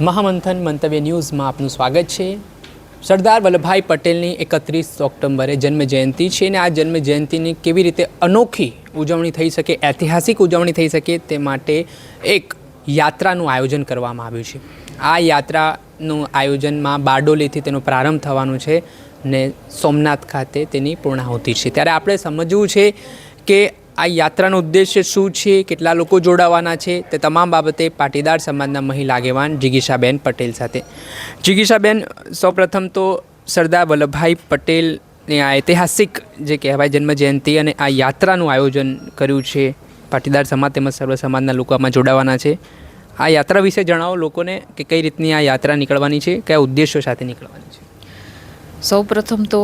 મહામંથન મંતવ્ય ન્યૂઝમાં આપનું સ્વાગત છે. સરદાર વલ્લભભાઈ પટેલની એકત્રીસ ઓક્ટોબરે જન્મ જયંતિ છે અને આ જન્મ જયંતિની કેવી રીતે અનોખી ઉજવણી થઈ શકે, ઐતિહાસિક ઉજવણી થઈ શકે તે માટે એક યાત્રાનું આયોજન કરવામાં આવ્યું છે. આ યાત્રાનું આયોજનમાં બારડોલીથી તેનો પ્રારંભ થવાનો છે ને સોમનાથ ખાતે તેની પૂર્ણાહુતિ છે. ત્યારે આપણે સમજવું છે કે આ યાત્રાનો ઉદ્દેશ્ય શું છે? કેટલા લોકો જોડાવાના છે? તે તમામ બાબતે પાટીદાર સમાજના મહિલા આગેવાન જિગીશાબેન પટેલ સાથે. જિગીશાબેન સૌપ્રથમ તો સરદાર વલ્લભભાઈ પટેલની આ ઐતિહાસિક જે કહેવાય જન્મ જયંતિ અને આ યાત્રાનું આયોજન કર્યું છે, પાટીદાર સમાજ તેમજ સર્વ સમાજના લોકો આમાં જોડાવાના છે. આ યાત્રા વિશે જણાવો લોકોને કે કઈ રીતની આ યાત્રા નીકળવાની છે, કયા ઉદ્દેશ્યો સાથે નીકળવાની છે? સૌ પ્રથમ તો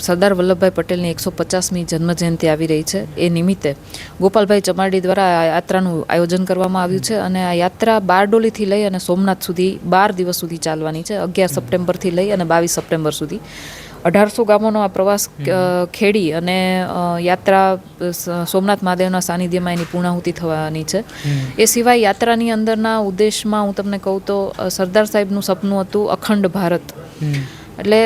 સરદાર વલ્લભભાઈ પટેલની એકસો પચાસમી જન્મજયંતિ આવી રહી છે. એ નિમિત્તે ગોપાલભાઈ ચમારડી દ્વારા આ યાત્રાનું આયોજન કરવામાં આવ્યું છે અને આ યાત્રા બારડોલીથી લઈ અને સોમનાથ સુધી બાર દિવસ સુધી ચાલવાની છે. અગિયાર સપ્ટેમ્બરથી લઈ અને બાવીસ સપ્ટેમ્બર સુધી. અઢારસો ગામોનો આ પ્રવાસ ખેડી અને યાત્રા સોમનાથ મહાદેવના સાનિધ્યમાં એની પૂર્ણાહુતિ થવાની છે. એ સિવાય યાત્રાની અંદરના ઉદ્દેશમાં હું તમને કહું તો સરદાર સાહેબનું સપનું હતું અખંડ ભારત. એટલે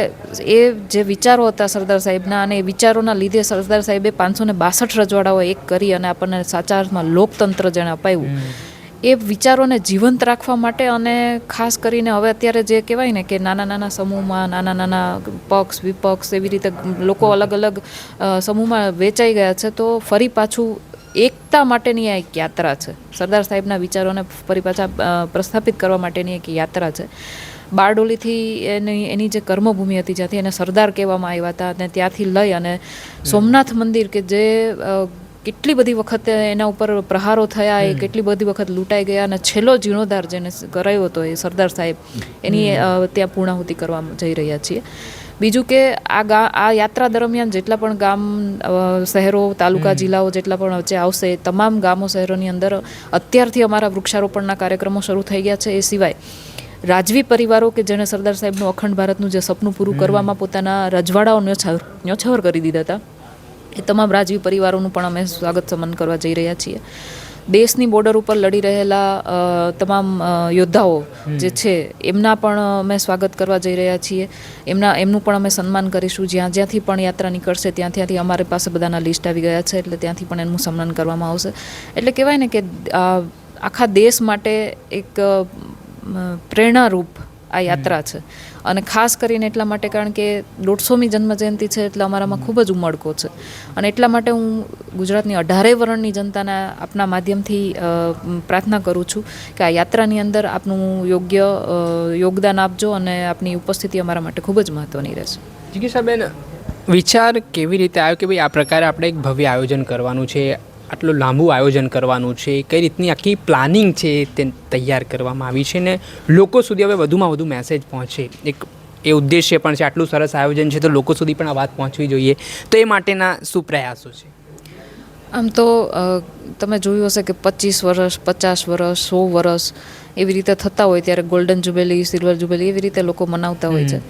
એ જે વિચારો હતા સરદાર સાહેબના અને એ વિચારોના લીધે સરદાર સાહેબે પાંચસો ને બાસઠ રજવાડાઓ એક કરી અને આપણને સાચા અર્થમાં લોકતંત્ર જેણે અપાવ્યું એ વિચારોને જીવંત રાખવા માટે અને ખાસ કરીને હવે અત્યારે જે કહેવાય ને કે નાના નાના સમૂહમાં નાના નાના પક્ષ વિપક્ષ એવી રીતે લોકો અલગ અલગ સમૂહમાં વેચાઈ ગયા છે તો ફરી પાછું એકતા માટેની આ એક યાત્રા છે. સરદાર સાહેબના વિચારોને ફરી પાછા પ્રસ્થાપિત કરવા માટેની એક યાત્રા છે. બારડોલીથી એની એની જે કર્મભૂમિ હતી જ્યાંથી એને સરદાર કહેવામાં આવ્યા હતા અને ત્યાંથી લઈ અને સોમનાથ મંદિર કે જે કેટલી બધી વખત એના ઉપર પ્રહારો થયા એ કેટલી બધી વખત લૂંટાઈ ગયા અને છેલ્લો જીર્ણોદ્ધાર જેને કરાયો હતો એ સરદાર સાહેબ એની ત્યાં પૂર્ણાહુતિ કરવા જઈ રહ્યા છીએ. બીજું કે આ ગા આ યાત્રા દરમિયાન જેટલા પણ ગામ શહેરો તાલુકા જિલ્લાઓ જેટલા પણ વચ્ચે આવશે તમામ ગામો શહેરોની અંદર અત્યારથી અમારા વૃક્ષારોપણના કાર્યક્રમો શરૂ થઈ ગયા છે. એ સિવાય રાજવી પરિવારો કે જેણે સરદાર સાહેબનું અખંડ ભારતનું જે સપનું પૂરું કરવામાં પોતાના રજવાડાઓ ન્યોછાવર ન્યોછાવર કરી દીધા હતા. એ તમામ રાજવી પરિવારોનું પણ અમે સ્વાગત સન્માન કરવા જઈ રહ્યા છીએ. દેશની બોર્ડર ઉપર લડી રહેલા તમામ યોદ્ધાઓ જે છે એમના પણ અમે સ્વાગત કરવા જઈ રહ્યા છીએ. એમના એમનું પણ અમે સન્માન કરીશું. જ્યાં જ્યાંથી પણ યાત્રા નીકળશે ત્યાં ત્યાંથી અમારી પાસે બધાના લિસ્ટ આવી ગયા છે એટલે ત્યાંથી પણ એનું સન્માન કરવામાં આવશે. એટલે કહેવાય ને કે આખા દેશ માટે એક પ્રેરણારૂપ આ યાત્રા છે. અને ખાસ કરીને એટલા માટે કારણ કે દોઢસોમી જન્મજયંતિ છે એટલે અમારામાં ખૂબ જ ઉમળકો છે. અને એટલા માટે હું ગુજરાતની અઢારે વર્ણની જનતાના આપના માધ્યમથી પ્રાર્થના કરું છું કે આ યાત્રાની અંદર આપનું યોગ્ય યોગદાન આપજો અને આપની ઉપસ્થિતિ અમારા માટે ખૂબ જ મહત્ત્વની રહેશે. જિગીશાબેન વિચાર કેવી રીતે આવ્યો કે ભાઈ આ પ્રકારે આપણે એક ભવ્ય આયોજન કરવાનું છે? આટલું લાંબુ આયોજન કરવાનું છે કઈ રીતની આખી પ્લાનિંગ છે તે તૈયાર કરવામાં આવી છે ને લોકો સુધી હવે વધુમાં વધુ મેસેજ પહોંચે. એક એ ઉદ્દેશ્ય પણ છે આટલું સરસ આયોજન છે તો લોકો સુધી પણ આ વાત પહોંચવી જોઈએ. તો એ માટેના શું પ્રયાસો છે? આમ તો તમે જોયું હશે કે પચીસ વર્ષ પચાસ વર્ષ સો વર્ષ એવી રીતે થતા હોય ત્યારે ગોલ્ડન જુબેલી સિલ્વર જુબેલી એવી રીતે લોકો મનાવતા હોય છે.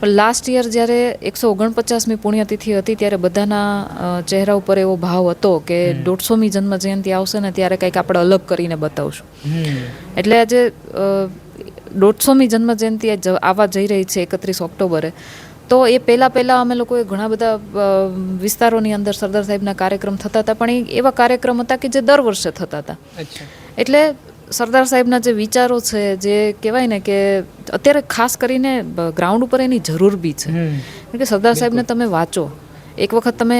પણ લાસ્ટ યર જ્યારે એકસો ઓગણપચાસમી પુણ્યતિથિ હતી ત્યારે બધાના ચહેરા ઉપર એવો ભાવ હતો કે દોઢસોમી જન્મ જયંતિ આવશે ને ત્યારે કંઈક આપણે અલગ કરીને બતાવશું. એટલે આજે દોઢસોમી જન્મ જયંતિ આવવા જઈ રહી છે એકત્રીસ ઓક્ટોબરે. તો એ પહેલાં પહેલાં અમે લોકોએ ઘણા બધા વિસ્તારોની અંદર સરદાર સાહેબના કાર્યક્રમ થતા હતા પણ એ એવા કાર્યક્રમ હતા કે જે દર વર્ષે થતા હતા. એટલે સરદાર સાહેબના જે વિચારો છે જે કહેવાય ને કે અત્યારે ખાસ કરીને ગ્રાઉન્ડ ઉપર એની જરૂર બી છે. કારણ કે સરદાર સાહેબને તમે વાંચો. એક વખત તમે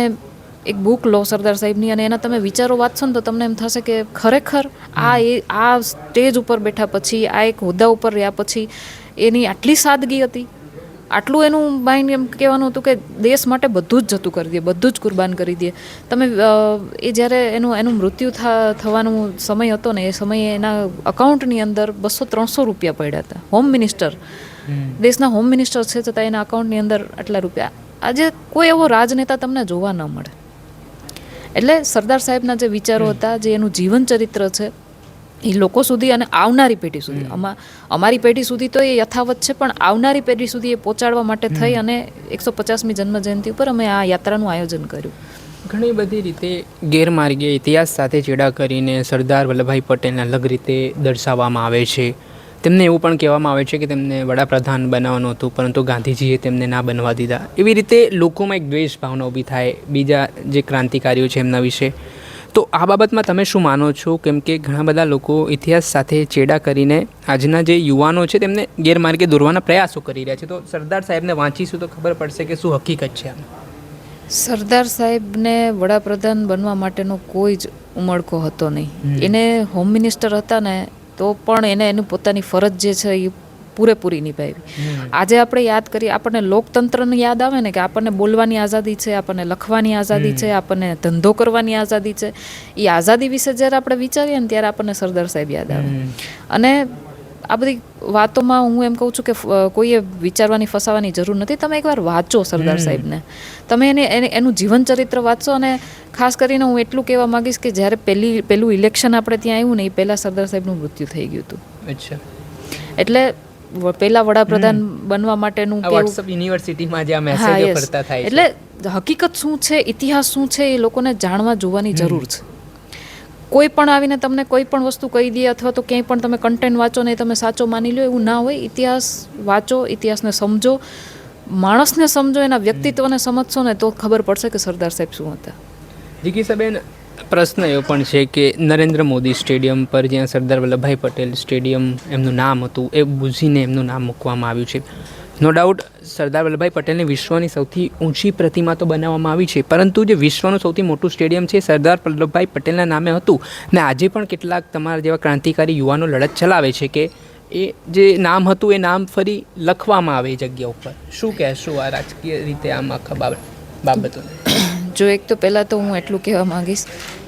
એક બુક લો સરદાર સાહેબની અને એના તમે વિચારો વાંચશો ને તો તમને એમ થશે કે ખરેખર આ એ આ સ્ટેજ ઉપર બેઠા પછી આ એક હોદ્દા ઉપર રહ્યા પછી એની આટલી સાદગી હતી. આટલું એનું માઇન્ડ એમ કહેવાનું હતું કે દેશ માટે બધું જ જતું કરી દે બધું જ કુરબાન કરી દે. તમે એ જ્યારે એનું એનું મૃત્યુ થા થવાનો સમય હતો ને એ સમયે એના અકાઉન્ટની અંદર બસો ત્રણસો રૂપિયા પડ્યા હતા. હોમ. મિનિસ્ટર દેશના હોમ મિનિસ્ટર છે છતાં એના અકાઉન્ટની અંદર આટલા રૂપિયા. આજે કોઈ એવો રાજનેતા તમને જોવા ન મળે. એટલે સરદાર સાહેબના જે વિચારો હતા જે એનું જીવન ચરિત્ર છે એ લોકો સુધી અને આવનારી પેઢી સુધી. અમા અમારી પેઢી સુધી તો એ યથાવત છે પણ આવનારી પેઢી સુધી એ પહોંચાડવા માટે થઈ અને એકસો પચાસમી જન્મ જયંતિ ઉપર અમે આ યાત્રાનું આયોજન કર્યું. ઘણી બધી રીતે ગેરમાર્ગે ઇતિહાસ સાથે ચેડા કરીને સરદાર વલ્લભભાઈ પટેલને અલગ રીતે દર્શાવવામાં આવે છે. તેમને એવું પણ કહેવામાં આવે છે કે તેમને વડાપ્રધાન બનાવવાનું હતું પરંતુ ગાંધીજીએ તેમને ના બનવા દીધા. એવી રીતે લોકોમાં એક દ્વેષ ભાવના ઊભી થાય. બીજા જે ક્રાંતિકારીઓ છે એમના વિશે તો આ બાબતમાં તમે શું માનો છો? કેમ કે ઘણા બધા લોકો ઇતિહાસ સાથે ચેડા કરીને આજના જે યુવાનો છે તેમને ગેરમાર્ગે દોરવાના પ્રયાસો કરી રહ્યા છે. તો સરદાર સાહેબને વાંચીશું તો ખબર પડશે કે શું હકીકત છે આમ. સરદાર સાહેબને વડાપ્રધાન બનવા માટેનો કોઈ જ ઉમળકો હતો નહીં. એને હોમ મિનિસ્ટર હતા ને તો પણ એને એનું પોતાની ફરજ જે છે એ પૂરેપૂરી નિભાવી આજે આપણે યાદ કરીએ આપણને લોકતંત્રને યાદ આવે ને કે આપણને બોલવાની આઝાદી છે આપણને લખવાની આઝાદી છે આપણને ધંધો કરવાની આઝાદી છે. એ આઝાદી વિશે જ્યારે આપણે વિચારીએ ને ત્યારે આપણને સરદાર સાહેબ યાદ આવે. અને આ બધી વાતોમાં હું એમ કહું છું કે કોઈએ વિચારવાની ફસાવાની જરૂર નથી. તમે એકવાર વાંચો સરદાર સાહેબને. તમે એને એને- જીવન ચરિત્ર વાંચો અને ખાસ કરીને હું એટલું કહેવા માંગીશ કે જ્યારે પહેલી પહેલું ઇલેક્શન આપણે ત્યાં આવ્યું ને એ પહેલાં સરદાર સાહેબનું મૃત્યુ થઈ ગયું હતું. અચ્છા. એટલે પહેલા વડાપ્રધાન બનવા માટેનું વોટ્સઅપ યુનિવર્સિટીમાં જે આ મેસેજો ફરતા થાય એટલે હકીકત શું છે ઇતિહાસ શું છે એ લોકોને જાણવા જોવાની જરૂર છે. કોઈ પણ આવીને તમને કોઈ પણ વસ્તુ કહી દે અથવા તો ક્યાંય પણ તમે કન્ટેન્ટ વાંચો ને તમે સાચો માની લો એવું ના હોય. ઇતિહાસ વાંચો ઇતિહાસને સમજો. માણસને સમજો એના વ્યક્તિત્વને સમજશો ને તો ખબર પડશે કે સરદાર સાહેબ શું હતા. જિગીસાબેન પ્રશ્ન એવો પણ છે કે નરેન્દ્ર મોદી સ્ટેડિયમ પર જ્યાં સરદાર વલ્લભભાઈ પટેલ સ્ટેડિયમ એમનું નામ હતું, એ બુઝીને એમનું નામ મૂકવામાં આવ્યું છે. નો ડાઉટ સરદાર વલ્લભભાઈ પટેલની વિશ્વની સૌથી ઊંચી પ્રતિમા તો બનાવવામાં આવી છે, પરંતુ જે વિશ્વનું સૌથી મોટું સ્ટેડિયમ છે, સરદાર વલ્લભભાઈ પટેલના નામે હતું. ને આજે પણ કેટલાક તમારા જેવા ક્રાંતિકારી યુવાનો લડત ચલાવે છે કે એ જે નામ હતું, એ નામ ફરી લખવામાં આવે એ જગ્યા ઉપર. શું કહેશું આ રાજકીય રીતે આમ આખા બાબત બાબતોને? જો એક તો પહેલાં તો હું એટલું કહેવા માંગીશ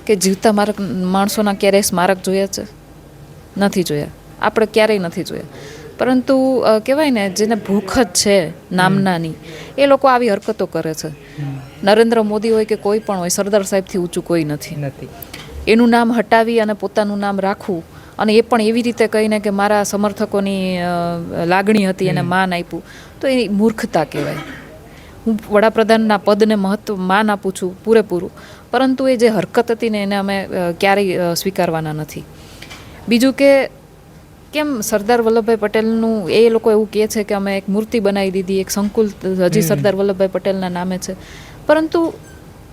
કે જીવતા મારક માણસોના ક્યારેય સ્મારક જોયા છે? નથી જોયા. આપણે ક્યારેય નથી જોયા. પરંતુ કહેવાય ને જેને ભૂખ જ છે નામનાની એ લોકો આવી હરકતો કરે છે. નરેન્દ્ર મોદી હોય કે કોઈ પણ હોય સરદાર સાહેબથી ઊંચું કોઈ નથી. નથી. એનું નામ હટાવી અને પોતાનું નામ રાખવું અને એ પણ એવી રીતે કહીને કે મારા સમર્થકોની લાગણી હતી એને માન આપ્યું. તો એ મૂર્ખતા કહેવાય. હું વડાપ્રધાનના પદને મહત્વ માન આપું છું પૂરેપૂરું. પરંતુ એ જે હરકત હતી ને એને અમે ક્યારેય સ્વીકારવાના નથી. બીજું કે કેમ સરદાર વલ્લભભાઈ પટેલનું એ લોકો એવું કહે છે કે અમે એક મૂર્તિ બનાવી દીધી એક સંકુલ હજી સરદાર વલ્લભભાઈ પટેલના નામે છે. પરંતુ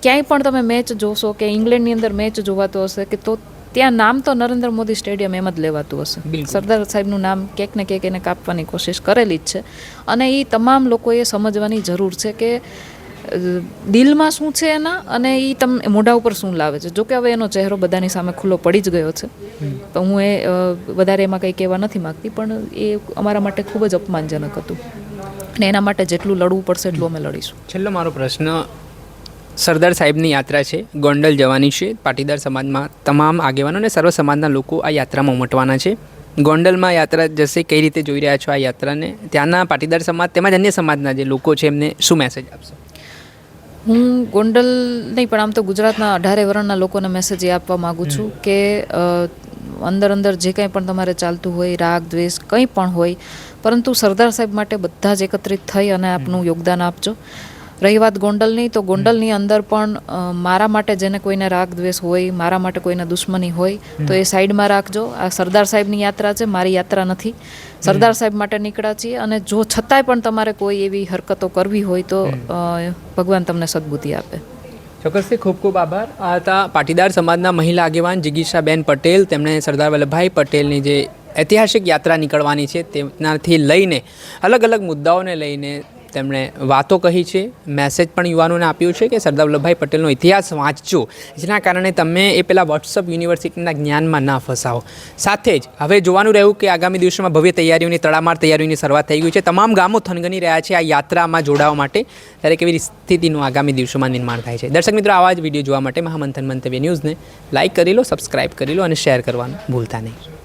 ક્યાંય પણ તમે મેચ જોશો કે ઇંગ્લેન્ડની અંદર મેચ જોવાતો હશે કે તો ત્યાં નામ તો નરેન્દ્ર મોદી સ્ટેડિયમ એમ જ લેવાતું હશે. સરદાર સાહેબનું નામ ક્યાંક ને ક્યાંક એને કાપવાની કોશિશ કરેલી જ છે. અને એ તમામ લોકોએ સમજવાની જરૂર છે કે દિલમાં શું છે એના અને એ તમને મોઢા ઉપર શું લાવે છે. જોકે હવે એનો ચહેરો બધાની સામે ખુલ્લો પડી જ ગયો છે. તો હું એ વધારે એમાં કંઈ કહેવા નથી માગતી પણ એ અમારા માટે ખૂબ જ અપમાનજનક હતું. અને એના માટે જેટલું લડવું પડશે એટલું અમે લડીશું. છેલ્લો મારો પ્રશ્ન સરદાર સાહેબની યાત્રા છે ગોંડલ જવાની છે પાટીદાર સમાજમાં તમામ આગેવાનો અને સર્વ સમાજના લોકો આ યાત્રામાં ઉમટવાના છે. ગોંડલમાં યાત્રા જશે કઈ રીતે જોઈ રહ્યા છો આ યાત્રાને? ત્યાંના પાટીદાર સમાજ તેમજ અન્ય સમાજના જે લોકો છે એમને શું મેસેજ આપશો? હું ગોંડલ નહીં પણ આમ તો ગુજરાતના અઢારે વર્ણના લોકોને મેસેજ એ આપવા માગું છું કે અંદર અંદર જે કંઈ પણ તમારે ચાલતું હોય રાગ દ્વેષ કંઈ પણ હોય પરંતુ સરદાર સાહેબ માટે બધા જ એકત્રિત થઈ અને આપનું યોગદાન આપજો. રહી વાત ગોંડલની તો ગોંડલની અંદર પણ મારા માટે જેને કોઈને રાગ દ્વેષ હોય મારા માટે કોઈને દુશ્મની હોય તો એ સાઈડમાં રાખજો. આ સરદાર સાહેબની યાત્રા છે મારી યાત્રા નથી. સરદાર સાહેબ માટે નીકળ્યા છીએ અને જો છતાંય પણ તમારે કોઈ એવી હરકતો કરવી હોય તો ભગવાન તમને સદબુદ્ધિ આપે. ચોક્કસથી ખૂબ ખૂબ આભાર. આ હતા પાટીદાર સમાજના મહિલા આગેવાન જિગીશાબેન પટેલ. તેમણે સરદાર વલ્લભભાઈ પટેલની જે ઐતિહાસિક યાત્રા નીકળવાની છે તેનાથી લઈને અલગ અલગ મુદ્દાઓને લઈને તેમણે વાતો કહી છે. મેસેજ પણ યુવાનોને આપ્યું છે કે, સરદાર વલ્લભભાઈ પટેલનો ઇતિહાસ વાંચજો, જેના કારણે તમે એ પેલા વોટ્સઅપ યુનિવર્સિટીના જ્ઞાનમાં ના ફસાવો. સાથે જ હવે જોવાનું રહ્યું કે આગામી દિવસોમાં ભવ્ય તૈયારીઓની, તડામાર તૈયારીઓની શરૂઆત થઈ ગઈ છે. તમામ ગામો થનગની રહ્યા છે આ યાત્રામાં જોડાવા માટે. ત્યારે કેવી સ્થિતિનું આગામી દિવસોમાં નિર્માણ થાય છે. દર્શક મિત્રો, આવા જ વીડિયો જોવા માટે મહામંથન મંતવ્ય ન્યૂઝને લાઇક કરી લો, સબસ્ક્રાઇબ કરી લો અને શેર કરવાનું ભૂલતા નહીં.